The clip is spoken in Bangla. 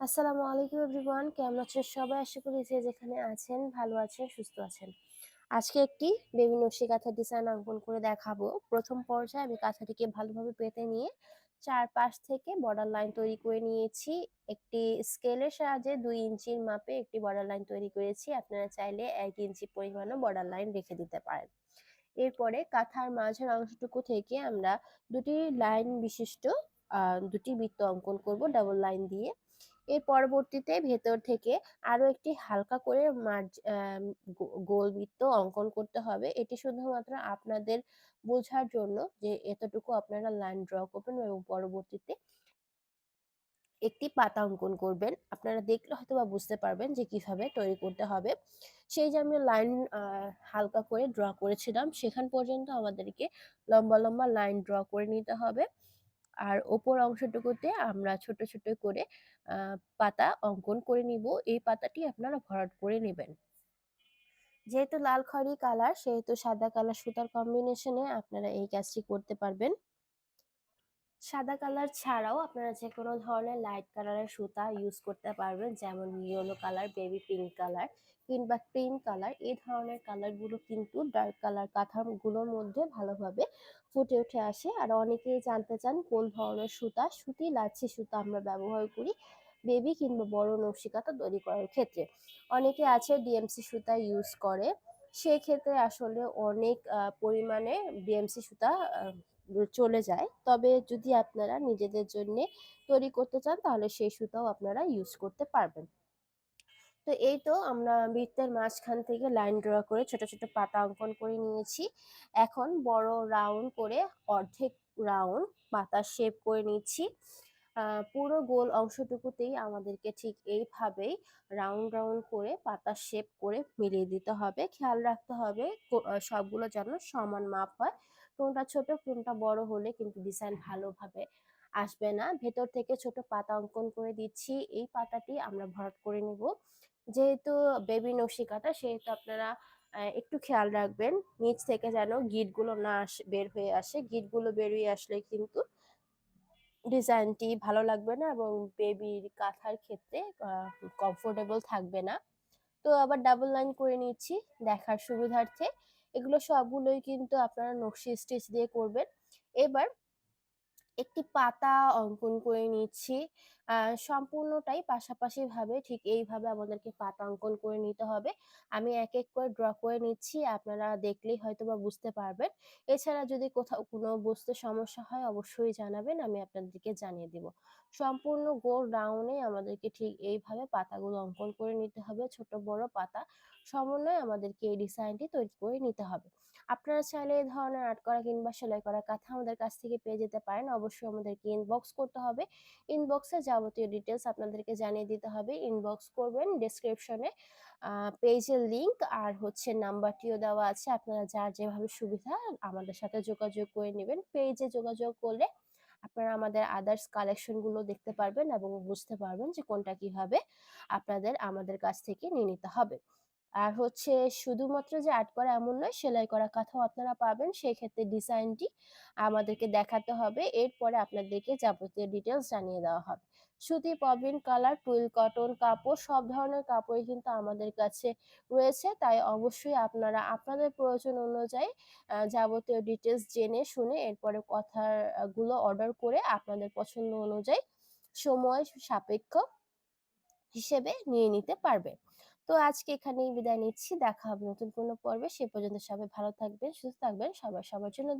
আসসালামু আলাইকুম এভরিওয়ান। কেমন আছেন সবাই? আশা করি যে যেখানে আছেন, ভালো আছেন, সুস্থ আছেন। আজকে একটি বেবি নকশি কাঁথার ডিজাইন অঙ্কন করে দেখাবো। প্রথম পর্যায়ে আমি কাঁথাটিকে ভালোভাবে পেতে নিয়ে চারপাশ থেকে বর্ডার লাইন তৈরি করে নিয়েছি। একটি স্কেলের সাহায্যে দুই ইঞ্চির মাপে একটি বর্ডার লাইন তৈরি করেছি। আপনারা চাইলে এক ইঞ্চি পরিমাণও বর্ডার লাইন রেখে দিতে পারেন। এরপরে কাঁথার মাঝের অংশটুকু থেকে আমরা দুটি লাইন বিশিষ্ট দুটি বৃত্ত অঙ্কন করব ডাবল লাইন দিয়ে। এর পরবর্তীতে ভেতর থেকে আরও একটি হালকা করে মার্জ গোল বৃত্ত অঙ্কন করতে হবে। এটি শুধুমাত্র আপনাদের বোঝার জন্য যে এতটুকু আপনারা লাইন ড্র করবেন এবং পরবর্তীতে একটি পাতা অঙ্কন করবেন। আপনারা দেখলে হয়তো বা বুঝতে পারবেন যে কীভাবে তৈরি করতে হবে। সেই যে আমি লাইন হালকা করে ড্র করেছিলাম, সেখান পর্যন্ত আমাদেরকে লম্বা লম্বা লাইন ড্র করে নিতে হবে। আর ওপর অংশটুকুতে আমরা ছোট ছোট করে পাতা অঙ্কন করে নিব। এই পাতাটি আপনারা ভরাট করে নেবেন। যেহেতু লাল খড়ি কালার, সেহেতু সাদা কালার সুতার কম্বিনেশনে আপনারা এই কাজটি করতে পারবেন। সাদা কালার ছাড়াও আপনারা যে কোনো ধরনের লাইট কালারের সুতা ইউজ করতে পারবেন, যেমন yellow colour baby pink colour কিংবা ক্রিম কালার এই ধরনের কালারগুলো কিন্তু ডার্ক কালার কাঁথাগুলোর মধ্যে ভালোভাবে ফুটে উঠে আসে। আর অনেকেই জানতে চান কোন ধরনের সুতা, সুতি, লাচ্ছি সুতা আমরা ব্যবহার করি বেবি কিংবা বড় নকশি কাঁথা তৈরি করার ক্ষেত্রে। অনেকে আছে ডিএমসি সুতা ইউজ করে, সেক্ষেত্রে আসলে অনেক পরিমাণে ডিএমসি সুতা চলে যায়। তবে যদি আপনারা নিজেদের জন্য তৈরি করতে চান, তাহলে সেই সুতাও আপনারা ইউজ করতে পারবেন। তো এই তো আমরা বৃত্তের মাঝখান থেকে লাইন ড্র করে ছোট ছোট পাতা অঙ্কন করে নিয়েছি। এখন বড় রাউন্ড করে অর্ধেক রাউন্ড পাতা শেপ করে নিচ্ছি। পুরো গোল অংশটুকুতেই আমাদেরকে ঠিক এইভাবেই রাউন্ড রাউন্ড করে পাতা শেপ করে মিলিয়ে দিতে হবে। খেয়াল রাখতে হবে সবগুলো যেন সমান মাপ হয়। কোনটা ছোট, কোনটা বড় হলে কিন্তু ডিজাইন ভালোভাবে আসবে না। ভেতর থেকে ছোট পাতা অঙ্কন করে দিচ্ছি। এই পাতাটি আমরা ভরাট করে নিব। যেহেতু বেবি নকশিকাটা, সেহেতু আপনারা একটু খেয়াল রাখবেন। নিচ থেকে যেন গিটগুলো না বের হয়ে আসে। গিটগুলো বেরিয়ে আসলে কিন্তু ডিজাইনটি ভালো লাগবে না এবং বেবির কাঁথার ক্ষেত্রে কমফোর্টেবল থাকবে না। তো আবার ডাবল লাইন করে নিচ্ছি দেখার সুবিধার্থে। এগুলো সবগুলোই কিন্তু আপনারা নকশি স্টিচ দিয়ে করবেন। এবার একটি পাতা অঙ্কন করে নিচ্ছি। সম্পূর্ণটাই পাশাপাশি ভাবে ঠিক এইভাবে আমাদেরকে পাতা অঙ্কন করে নিতে হবে। আমি এক এক করে ড্র করে নিচ্ছি, আপনারা দেখলেই হয়তো বা বুঝতে পারবেন। এছাড়া যদি কোথাও কোনো বুঝতে সমস্যা হয় অবশ্যই জানাবেন, আমি আপনাদেরকে জানিয়ে দিব। সম্পূর্ণ গোল রাউন্ডে আমাদেরকে ঠিক এইভাবে পাতাগুলো অঙ্কন করে নিতে হবে, ছোট বড় পাতা। সমন্বয়ে আমাদেরকে এই ডিজাইনটি তৈরি করে নিতে হবে। আপনারা চাইলে এই ধরনের আর্ট করা কিংবা সেলাই করা কাঁথা আমাদের কাছ থেকে পেয়ে যেতে পারেন। অবশ্যই আমাদেরকে ইনবক্স করতে হবে। ইনবক্সে যাবতীয় ডিটেলস আপনাদেরকে জানিয়ে দিতে হবে। ইনবক্স করবেন ডিসক্রিপশনে পেজের লিংক আর হচ্ছে নাম্বারটিও দেওয়া আছে। আপনারা যার যেভাবে সুবিধা আমাদের সাথে যোগাযোগ করে নেবেন। পেজে যোগাযোগ করলে আপনারা আমাদের আদার্স কালেকশনগুলো দেখতে পারবেন এবং বুঝতে পারবেন যে কোনটা কীভাবে আপনাদের, আমাদের কাছ থেকে নিয়ে নিতে হবে। আর হচ্ছে শুধুমাত্র যে আর্ট করা এমন নয়, সেলাই করা কাঁথাও আপনারা পাবেন। সেই ক্ষেত্রে ডিজাইনটি আমাদেরকে দেখাতে হবে। এরপরে আপনাদেরকে যাবতীয় ডিটেলস জানিয়ে দেওয়া হবে। সুতি পবিন কালার টুইল কটন কাপড়, সব ধরনের কাপড়ই কিন্তু আমাদের কাছে রয়েছে। তাই অবশ্যই আপনারা, আপনাদের প্রয়োজন অনুযায়ী যাবতীয় ডিটেলস জেনে, শুনে, এরপরে কথাগুলো অর্ডার করে আপনাদের পছন্দ অনুযায়ী সময় সাপেক্ষ হিসেবে নিয়ে নিতে পারবে তো আজকে এখানেই বিদায় নিচ্ছি। দেখা হবে নতুন কোনো পর্বে। সে পর্যন্ত সবাই ভালো থাকবেন, সুস্থ থাকবেন। সবাই সবার জন্য